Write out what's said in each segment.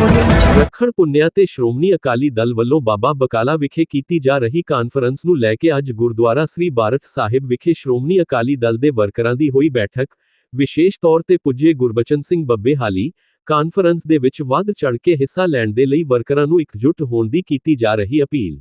ਰੱਖੜ ਪੁੰਨਿਆ ਤੇ ਸ਼੍ਰੋਮਣੀ ਅਕਾਲੀ ਦਲ ਵੱਲੋਂ ਬਾਬਾ ਬਕਾਲਾ ਵਿਖੇ ਕੀਤੀ ਜਾ ਰਹੀ ਕਾਨਫਰੰਸ ਨੂੰ ਲੈ ਕੇ ਅੱਜ ਗੁਰਦੁਆਰਾ ਸ੍ਰੀ ਬਾਰਕ ਸਾਹਿਬ ਵਿਖੇ ਸ਼੍ਰੋਮਣੀ ਅਕਾਲੀ ਦਲ ਦੇ ਵਰਕਰਾਂ ਦੀ ਹੋਈ ਬੈਠਕ, ਵਿਸ਼ੇਸ਼ ਤੌਰ ਤੇ ਪੁੱਜੇ ਗੁਰਬਚਨ ਸਿੰਘ ਬੱਬੇ ਹਾਲੀ, ਕਾਨਫਰੰਸ ਦੇ ਵਿੱਚ ਵੱਧ ਚੜ ਕੇ ਹਿੱਸਾ ਲੈਣ ਦੇ ਲਈ ਵਰਕਰਾਂ ਨੂੰ ਇਕਜੁੱਟ ਹੋਣ ਦੀ ਕੀਤੀ ਜਾ ਰਹੀ ਅਪੀਲ।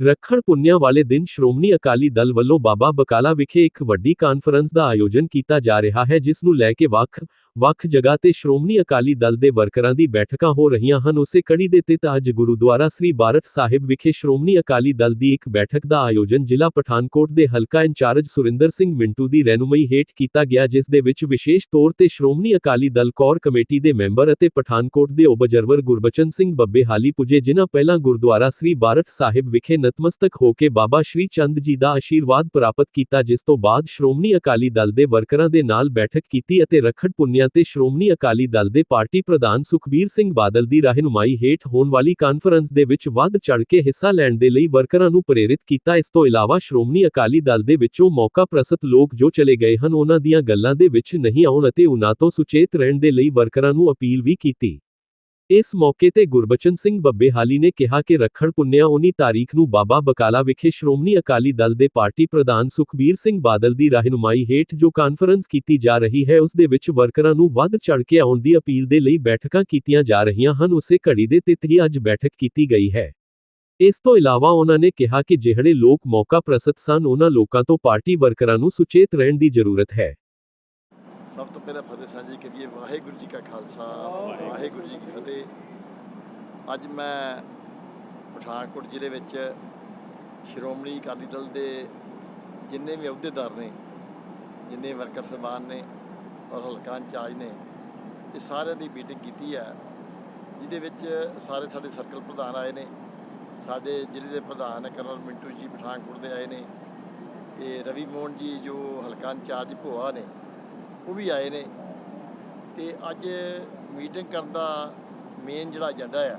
ਰੱਖੜ ਪੁੰਨਿਆ ਵਾਲੇ ਦਿਨ ਸ਼੍ਰੋਮਣੀ ਅਕਾਲੀ ਦਲ ਵੱਲੋਂ ਬਾਬਾ ਬਕਾਲਾ ਵਿਖੇ ਇੱਕ ਵੱਡੀ ਕਾਨਫਰੰਸ ਦਾ ਆਯੋਜਨ ਕੀਤਾ ਜਾ ਰਿਹਾ ਹੈ, ਜਿਸ ਨੂੰ ਲੈ ਕੇ ਵੱਖ ਵੱਖ ਜਗ੍ਹਾ ਤੇ ਸ਼੍ਰੋਮਣੀ ਅਕਾਲੀ ਦਲ ਦੇ ਵਰਕਰਾਂ ਦੀ ਬੈਠਕਾਂ ਹੋ ਰਹੀਆਂ ਹਨ। ਉਸੇ ਕੜੀ ਦੇ ਤਿਤ ਅੱਜ ਗੁਰਦੁਆਰਾ ਸ੍ਰੀ ਬਾਰਕ ਸਾਹਿਬ ਵਿਖੇ ਸ਼੍ਰੋਮਣੀ ਅਕਾਲੀ ਦਲ ਦੀ ਇੱਕ ਬੈਠਕ ਦਾ ਆਯੋਜਨ ਜ਼ਿਲ੍ਹਾ ਪਠਾਨਕੋਟ ਦੇ ਹਲਕਾ ਇੰਚਾਰਜ ਸੁਰਿੰਦਰ ਸਿੰਘ ਮਿੰਟੂ ਦੀ ਰਹਿਨੁਮਾਈ ਹੇਠ ਕੀਤਾ ਗਿਆ, ਜਿਸ ਦੇ ਵਿੱਚ ਵਿਸ਼ੇਸ਼ ਤੌਰ ਤੇ ਸ਼੍ਰੋਮਣੀ ਅਕਾਲੀ ਦਲ ਕੋਰ ਕਮੇਟੀ ਦੇ ਮੈਂਬਰ ਅਤੇ ਪਠਾਨਕੋਟ ਦੇ ਓਬਜ਼ਰਵਰ ਗੁਰਬਚਨ ਸਿੰਘ ਬੱਬੇ ਹਾਲੀ ਪੁੱਜੇ, ਜਿਨ੍ਹਾਂ ਪਹਿਲਾਂ ਗੁਰਦੁਆਰਾ ਸ੍ਰੀ ਬਾਰਕ ਸਾਹਿਬ ਵਿਖੇ ਨਤਮਸਤਕ ਹੋ ਕੇ ਬਾਬਾ ਸ਼੍ਰੀ ਚੰਦ ਜੀ ਦਾ ਆਸ਼ੀਰਵਾਦ ਪ੍ਰਾਪਤ ਕੀਤਾ, ਜਿਸ ਤੋਂ ਬਾਅਦ ਸ਼੍ਰੋਮਣੀ ਅਕਾਲੀ ਦਲ ਦੇ ਵਰਕਰਾਂ ਦੇ ਨਾਲ ਬੈਠਕ ਕੀਤੀ ਅਤੇ ਰੱਖੜ ਪੁੰਨਿਆ ਤੇ ਸ਼੍ਰੋਮਣੀ ਅਕਾਲੀ ਦਲ ਦੇ ਪਾਰਟੀ ਪ੍ਰਧਾਨ ਸੁਖਬੀਰ ਸਿੰਘ ਬਾਦਲ ਦੀ ਰਹਿਨੁਮਾਈ ਹੇਠ ਹੋਣ ਵਾਲੀ ਕਾਨਫਰੰਸ ਦੇ ਵਿੱਚ ਵੱਧ ਚੜ ਕੇ ਹਿੱਸਾ ਲੈਣ ਦੇ ਲਈ ਵਰਕਰਾਂ ਨੂੰ ਪ੍ਰੇਰਿਤ ਕੀਤਾ, ਇਸ ਤੋਂ ਇਲਾਵਾ ਸ਼੍ਰੋਮਣੀ ਅਕਾਲੀ ਦਲ ਦੇ ਵਿੱਚੋਂ ਮੌਕਾ ਪ੍ਰਸਤ ਲੋਕ ਜੋ ਚਲੇ ਗਏ ਹਨ, ਉਹਨਾਂ ਦੀਆਂ ਗੱਲਾਂ ਦੇ ਵਿੱਚ ਨਹੀਂ ਆਉਣ ਅਤੇ ਉਹਨਾਂ ਤੋਂ ਸੁਚੇਤ ਰਹਿਣ ਦੇ ਲਈ ਵਰਕਰਾਂ ਨੂੰ ਅਪੀਲ ਵੀ ਕੀਤੀ। ਇਸ ਮੌਕੇ ਤੇ ਗੁਰਬਚਨ ਸਿੰਘ ਬੱਬੇਹਾਲੀ ਨੇ ਕਿਹਾ ਕਿ ਰੱਖੜ ਪੁੰਨਿਆ ਉਨੀ ਤਾਰੀਖ ਨੂੰ ਬਾਬਾ ਬਕਾਲਾ ਵਿਖੇ ਸ਼੍ਰੋਮਣੀ ਅਕਾਲੀ ਦਲ ਦੇ ਪਾਰਟੀ ਪ੍ਰਧਾਨ ਸੁਖਬੀਰ ਸਿੰਘ ਬਾਦਲ ਦੀ ਰਹਿਨੁਮਾਈ ਹੇਠ ਜੋ ਕਾਨਫਰੰਸ ਕੀਤੀ ਜਾ ਰਹੀ ਹੈ, ਉਸ ਦੇ ਵਿੱਚ ਵਰਕਰਾਂ ਨੂੰ ਵੱਧ ਚੜ ਕੇ ਆਉਣ ਦੀ ਅਪੀਲ ਦੇ ਲਈ ਬੈਠਕਾਂ ਕੀਤੀਆਂ ਜਾ ਰਹੀਆਂ ਹਨ। ਉਸੇ ਘੜੀ ਦੇ ਤਿੱਤ ਹੀ ਅੱਜ ਬੈਠਕ ਕੀਤੀ ਗਈ ਹੈ। ਇਸ ਤੋਂ ਇਲਾਵਾ ਉਹਨਾਂ ਨੇ ਕਿਹਾ ਕਿ ਜਿਹੜੇ ਲੋਕ ਮੌਕਾ ਪ੍ਰਸਤ ਸਨ ਉਹਨਾਂ ਲੋਕਾਂ ਤੋਂ ਪਾਰਟੀ ਵਰਕਰਾਂ ਨੂੰ ਸੁਚੇਤ ਰਹਿਣ ਦੀ ਜ਼ਰੂਰਤ ਹੈ। ਪਹਿਲਾਂ ਫਤਿਹ ਸਾਂਝੀ ਕਰੀਏ। ਵਾਹਿਗੁਰੂ ਜੀ ਕਾ ਖਾਲਸਾ, ਵਾਹਿਗੁਰੂ ਜੀ ਕੀ ਫਤਿਹ। ਅੱਜ ਮੈਂ ਪਠਾਨਕੋਟ ਜ਼ਿਲ੍ਹੇ ਵਿੱਚ ਸ਼੍ਰੋਮਣੀ ਅਕਾਲੀ ਦਲ ਦੇ ਜਿੰਨੇ ਵੀ ਅਹੁਦੇਦਾਰ ਨੇ, ਜਿੰਨੇ ਵਰਕਰ ਸਹਿਬਾਨ ਨੇ ਔਰ ਹਲਕਾ ਇੰਚਾਰਜ ਨੇ, ਇਹ ਸਾਰਿਆਂ ਦੀ ਮੀਟਿੰਗ ਕੀਤੀ ਹੈ, ਜਿਹਦੇ ਵਿੱਚ ਸਾਰੇ ਸਾਡੇ ਸਰਕਲ ਪ੍ਰਧਾਨ ਆਏ ਨੇ। ਸਾਡੇ ਜ਼ਿਲ੍ਹੇ ਦੇ ਪ੍ਰਧਾਨ ਕਰਨਲ ਮਿੰਟੂ ਜੀ ਪਠਾਨਕੋਟ ਦੇ ਆਏ ਨੇ ਤੇ ਰਵੀ ਮੋਹਨ ਜੀ ਜੋ ਹਲਕਾ ਇੰਚਾਰਜ ਭੋਆ ਨੇ ਉਹ ਵੀ ਆਏ ਨੇ। ਤੇ ਅੱਜ ਮੀਟਿੰਗ ਕਰਨ ਦਾ ਮੇਨ ਜਿਹੜਾ ਏਜੰਡਾ ਆ,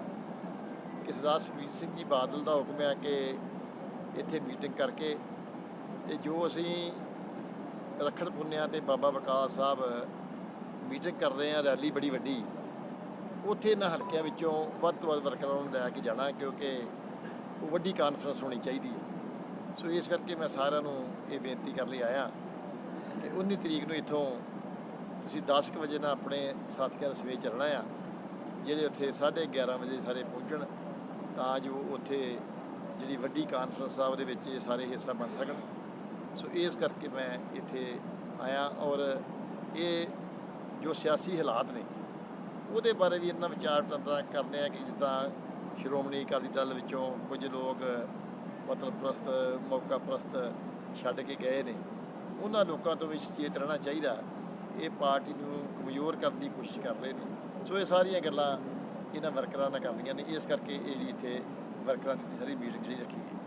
ਕਿ ਸਰਦਾਰ ਸੁਖਬੀਰ ਸਿੰਘ ਜੀ ਬਾਦਲ ਦਾ ਹੁਕਮ ਹੈ ਕਿ ਇੱਥੇ ਮੀਟਿੰਗ ਕਰਕੇ ਤੇ ਜੋ ਅਸੀਂ ਰੱਖੜ ਪੁੰਨਿਆ ਤੇ ਬਾਬਾ ਬਕਾਲ ਸਾਹਿਬ ਮੀਟਿੰਗ ਕਰ ਰਹੇ ਆ, ਰੈਲੀ ਬੜੀ ਵੱਡੀ, ਉੱਥੇ ਇਹਨਾਂ ਹਲਕਿਆਂ ਵਿੱਚੋਂ ਵੱਧ ਤੋਂ ਵੱਧ ਵਰਕਰਾਂ ਨੂੰ ਲੈ ਕੇ ਜਾਣਾ, ਕਿਉਂਕਿ ਉਹ ਵੱਡੀ ਕਾਨਫਰੰਸ ਹੋਣੀ ਚਾਹੀਦੀ ਹੈ। ਸੋ ਇਸ ਕਰਕੇ ਮੈਂ ਸਾਰਿਆਂ ਨੂੰ ਇਹ ਬੇਨਤੀ ਕਰਨ ਲਈ ਆਇਆ। ਕਿ 19 ਤਰੀਕ ਨੂੰ ਇੱਥੋਂ ਤੁਸੀਂ 10 ਕੁ ਵਜੇ ਨਾਲ ਆਪਣੇ ਸਾਥੀਆਂ ਦੇ ਸਵੇਰ ਚੱਲਣਾ ਆ, ਜਿਹੜੇ ਉੱਥੇ 11:30 ਵਜੇ ਸਾਰੇ ਪਹੁੰਚਣ, ਤਾਂ ਜੋ ਉੱਥੇ ਜਿਹੜੀ ਵੱਡੀ ਕਾਨਫਰੰਸ ਆ, ਉਹਦੇ ਵਿੱਚ ਇਹ ਸਾਰੇ ਹਿੱਸਾ ਬਣ ਸਕਣ। ਸੋ ਇਸ ਕਰਕੇ ਮੈਂ ਇੱਥੇ ਆਇਆ ਔਰ ਇਹ ਜੋ ਸਿਆਸੀ ਹਾਲਾਤ ਨੇ, ਉਹਦੇ ਬਾਰੇ ਵੀ ਇਹਨਾਂ ਵਿਚਾਰ ਵਟਾਂਦਰਾ ਕਰਨੇ ਆ ਕਿ ਜਿੱਦਾਂ ਸ਼੍ਰੋਮਣੀ ਅਕਾਲੀ ਦਲ ਵਿੱਚੋਂ ਕੁਝ ਲੋਕ ਮਤਲਬ ਪ੍ਰਸਤ, ਮੌਕਾ ਪ੍ਰਸਤ ਛੱਡ ਕੇ ਗਏ ਨੇ, ਉਹਨਾਂ ਲੋਕਾਂ ਤੋਂ ਵੀ ਸੁਚੇਤ ਰਹਿਣਾ ਚਾਹੀਦਾ। ਇਹ ਪਾਰਟੀ ਨੂੰ ਕਮਜ਼ੋਰ ਕਰਨ ਦੀ ਕੋਸ਼ਿਸ਼ ਕਰ ਰਹੇ ਨੇ। ਸੋ ਇਹ ਸਾਰੀਆਂ ਗੱਲਾਂ ਇਹਨਾਂ ਵਰਕਰਾਂ ਨਾਲ ਕਰਨੀਆਂ ਨੇ। ਇਸ ਕਰਕੇ ਇਹ ਜਿਹੜੀ ਇੱਥੇ ਵਰਕਰਾਂ ਦੀ ਸਾਰੀ ਮੀਟਿੰਗ ਜਿਹੜੀ ਰੱਖੀ ਗਈ।